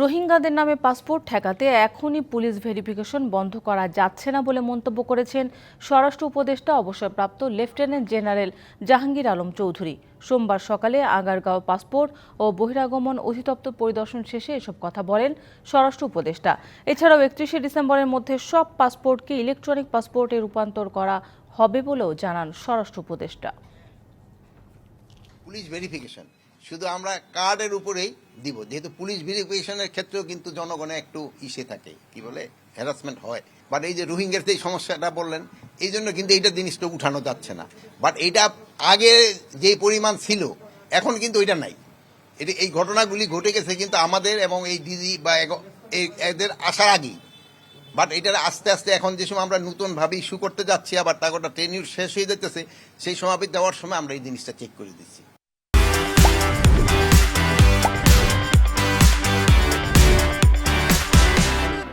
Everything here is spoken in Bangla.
রোহিঙ্গাদের নামে পাসপোর্ট ঠেকাতে এখনই পুলিশ ভেরিফিকেশন বন্ধ করা যাচ্ছে না বলে মন্তব্য করেছেন স্বরাষ্ট্র উপদেষ্টা অবসরপ্রাপ্ত লেফটেন্যান্ট জেনারেল জাহাঙ্গীর আলম চৌধুরী। সোমবার সকালে আগারগাঁও পাসপোর্ট ও বহিরাগমন অধিদপ্তর পরিদর্শন শেষে এসব কথা বলেন স্বরাষ্ট্র উপদেষ্টা। এছাড়াও একত্রিশে ডিসেম্বরের মধ্যে সব পাসপোর্টকে ইলেকট্রনিক পাসপোর্টে রূপান্তর করা হবে বলেও জানান স্বরাষ্ট্র উপদেষ্টা। Police verification. শুধু আমরা কার্ডের উপরেই দিব। যেহেতু পুলিশ ভেরিফিকেশনের ক্ষেত্রেও কিন্তু জনগণে একটু ইসে থাকে, কি বলে হ্যারাসমেন্ট হয়। বাট এই যে রোহিঙ্গার যে সমস্যাটা বললেন, এই জন্য কিন্তু এইটা জিনিসটা উঠানো যাচ্ছে না। বাট এইটা আগে যে পরিমাণ ছিল, এখন কিন্তু ওইটা নাই। এটা এই ঘটনাগুলি ঘটে গেছে কিন্তু আমাদের এবং এই ডিজি বা এদের আসার আগেই। বাট এটার আস্তে আস্তে এখন যে সময় আমরা নতুনভাবে ইস্যু করতে যাচ্ছি, আবার তার ট্রেনিউর শেষ হয়ে যেতেছে সেই সময় দেওয়ার সময় আমরা এই জিনিসটা চেক করে দিচ্ছি।